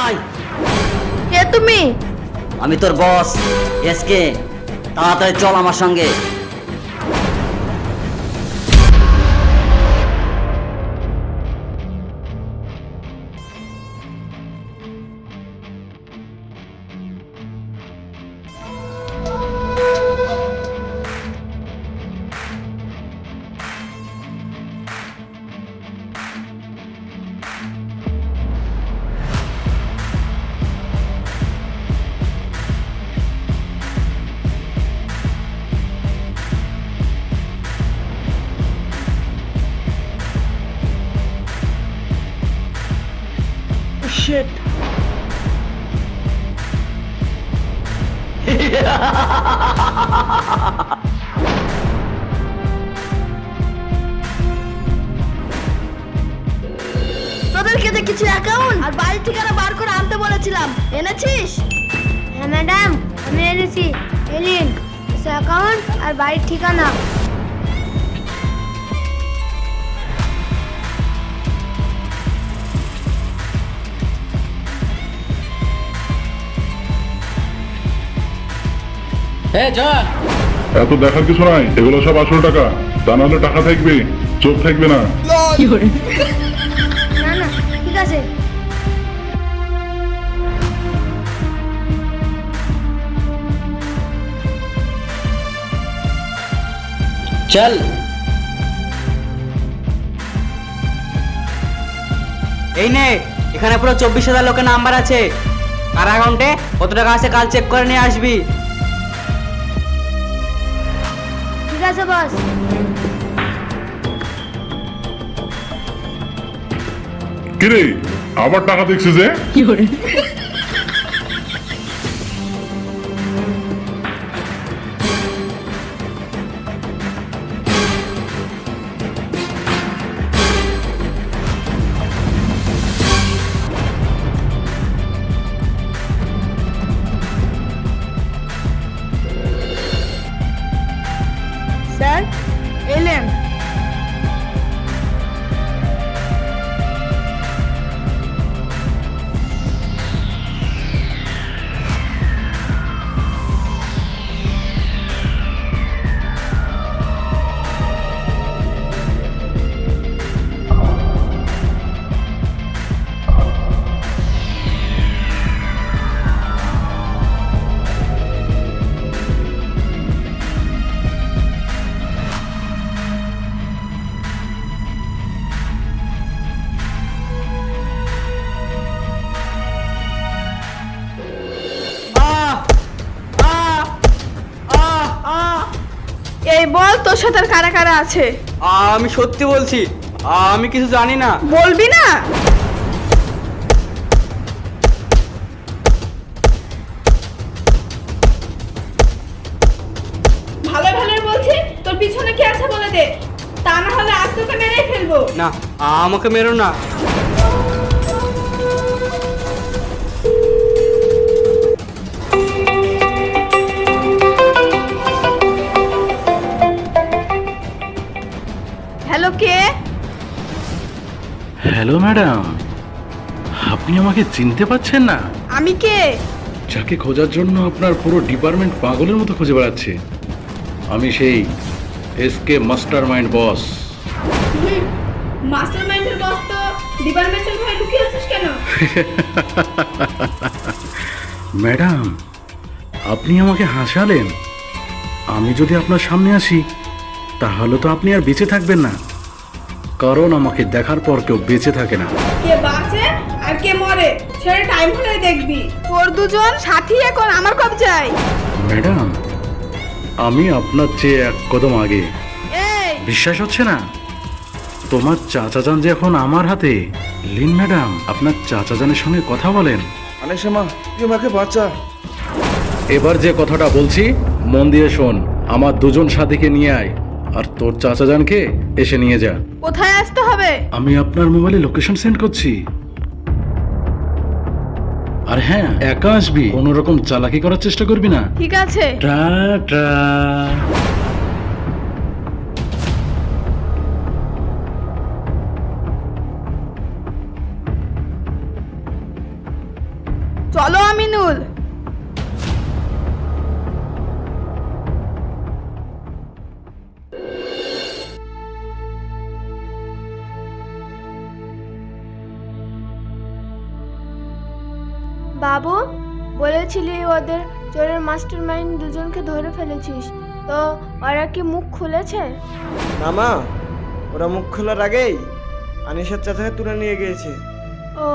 তুই কে তুমি? আমি তোর বস এসকে তাড়াতাড়ি চল আমার সঙ্গে। তোদেরকে দেখেছি অ্যাকাউন্ট আর বাড়ির ঠিকানা বার করে আনতে বলেছিলাম। এনেছিস? হ্যাঁ ম্যাডাম, আমি এনেছি। এলিন অ্যাকাউন্ট আর বাড়ির ঠিকানা। এত দেখার কিছু নাই এগুলো সব আসল টাকা। তা নাহলে টাকা থাকবে চোখ থাকবে না। না না ঠিক আছে। চল। এই নে এখানে পুরো চব্বিশ হাজার লোকের নাম্বার আছে। কার অ্যাকাউন্টে কত টাকা আছে কাল চেক করে নিয়ে আসবি। আছে বস। কিরে আবার টাকা দেখছিস যে এই বল তোর সাথে আর কারা কারা আছে? আমি সত্যি বলছি আমি কিছু জানি না। বলবি না? ভালো ভালো বলছি তোর পিছনে কে আছে বলে দে। তা না হলে আজ তোকে মেরেই ফেলব। না আমাকে মেরো না। Hello madam. আপনি আমাকে চিনতে পাচ্ছেন না? আমি কে? যাকে খোঁজার জন্য আপনার পুরো ডিপার্টমেন্ট পাগলের মতো খুঁজে বেড়াচ্ছে। আমি সেই S K master mind boss. Master মাইন্ডের বস তো ডিপার্টমেন্টাল ভয় লুকিয়ে আছিস কেন? ম্যাডাম আপনি আমাকে হাসালেন। আমি যদি আপনার সামনে আসি তাহলে তো আপনি আর বেঁচে থাকবেন না। কারণ আমাকে দেখার পর কেউ বেঁচে থাকে না। কে বাঁচে আর কে মরে সেটা টাইম হলেই দেখবি। তোর দুজন সাথী এখন আমার কবজায়। ম্যাডাম আমি আপনার চেয়ে এক কদম আগে। এই। বিশ্বাস হচ্ছে না? তোমার চাচা যান যে এখন আমার হাতে। লিন ম্যাডাম আপনার চাচা জানের সঙ্গে কথা বলেন। আনেশামা তুই আমাকে বাঁচা। এবার যে কথাটা বলছি মন দিয়ে শোন। আমার দুজন সাথীকে নিয়ে আয়। আর তোর চাচা জানকে এসে নিয়ে যা। কোথায় আসতে হবে? আমি আপনার মোবাইলে লোকেশন সেন্ড করছি। আর হ্যাঁ একা আসবি কোনো রকম চালাকি করার চেষ্টা করবি না। ঠিক আছে। চলো আমিনুল। বলেছিলি ওদের চোরের মাস্টার মাইন্ড দুজনকে ধরে ফেলেছিস। তো ওরা কি মুখ খুলেছে? না মা ওরা মুখ খোলার আগেই আনিসার চাচাকে তুলে নিয়ে গিয়েছে। ও।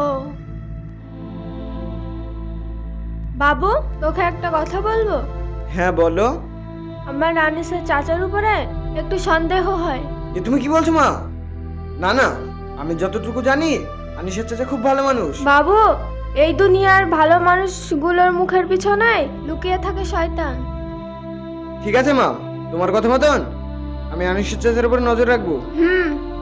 বাবু তোকে একটা কথা বলব? হ্যাঁ বলো। আমার রানিসের চাচার উপরে একটু সন্দেহ হয়। এ তুমি কি বলছো মা? না না আমি যতটুকু জানি আনিসার চাচা খুব ভালো মানুষ। বাবু এই দুনিয়ার ভালো মানুষগুলোর মুখের পিছনে লুকিয়ে থাকে শয়তান। ঠিক আছে মা। তোমার কথা মতন? আমি আনিসার উপর নজর রাখব। হুম।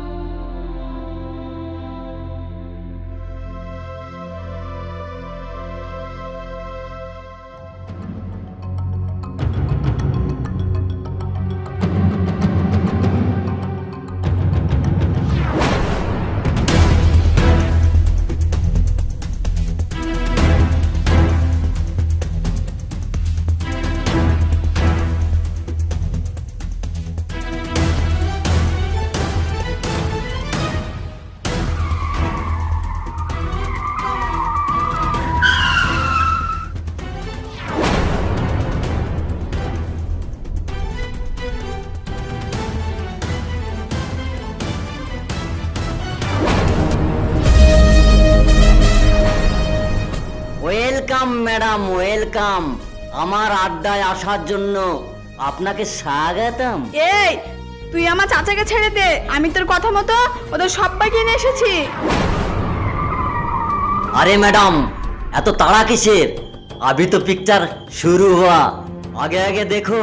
ওয়েলকাম ম্যাডাম ওয়েলকাম আমার আড্ডায় আসার জন্য আপনাকে স্বাগতম এই তুই আমার চাচাকে ছেড়ে দে আমি তোর কথা মতো ওদের সবাইকে নিয়ে এসেছি अरे मैडम এত তাড়া কিসের अभी तो पिक्चर शुरू हुआ आगे आगे देखो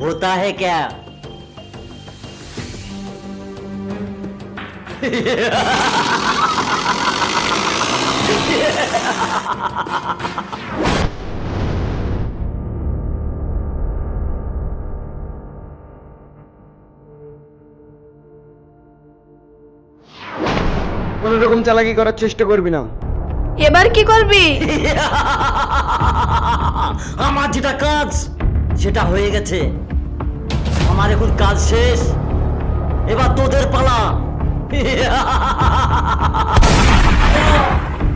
होता है क्या কোনো রকম চালাকি করার চেষ্টা করবি না। এবার কি করবি? আমার যেটা কাজ সেটা হয়ে গেছে। আমার এখন কাজ শেষ। এবার তোদের পালা।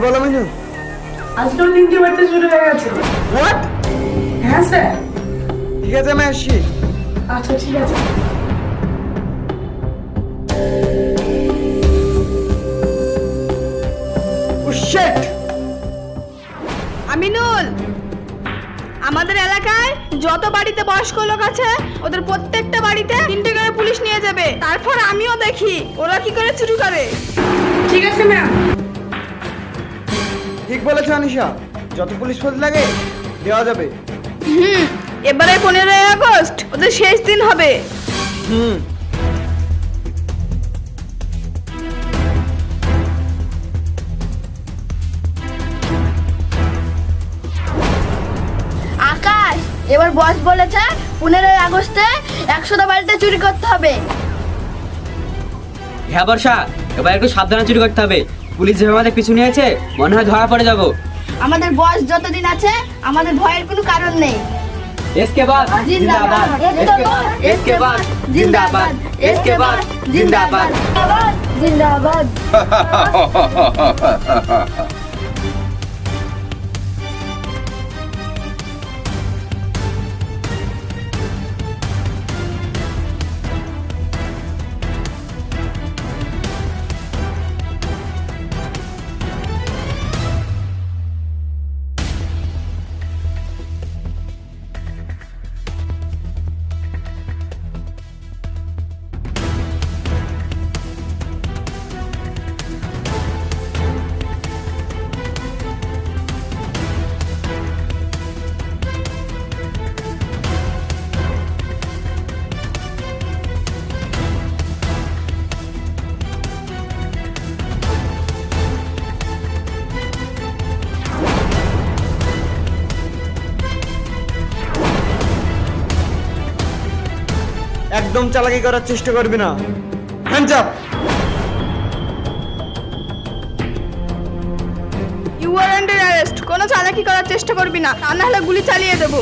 হ্যাঁ বলো মিনু তিনটে বাড়িতে শুরু হয়ে গেছে। হোয়াট হ্যাঁ স্যার। ঠিক আছে আমি আসছি। আচ্ছা ঠিক আছে। আমিনুল আমাদের এলাকায় যত বাড়িতে বয়স্ক লোক আছে ওদের প্রত্যেকটা বাড়িতে তিনটে করে পুলিশ নিয়ে যাবে। তারপর আমিও দেখি ওরা কি করে চুরি করে। ঠিক আছে ম্যাম ঠিক বলেছ আনিশা যত পুলিশ ফোর্স লাগে দেওয়া যাবে। হুম এবারে পনেরোই আগস্ট ওদের শেষ দিন হবে। হুম। আকাশ এবার বস বলেছে পনেরোই আগস্টে একশোটা বাড়িতে চুরি করতে হবে। হ্যাঁ বর্ষা এবার একটু সাবধানে চুরি করতে হবে। পুলিশ যেভাবে আমাদের পিছু নিয়েছে মনে হয় ধরা পড়ে যাবো আমাদের বস যতদিন আছে আমাদের ভয়ের কোনো কারণ নেই इसके बाद জিন্দাবাদ इसके बाद जिंदाबाद इसके बाद जिंदाबाद জিন্দাবাদ একদম চালাকি করার চেষ্টা করবি না। Hands up you are under arrest কোনো চালাকি করার চেষ্টা করবি না। তা না হলে গুলি চালিয়ে দেবো।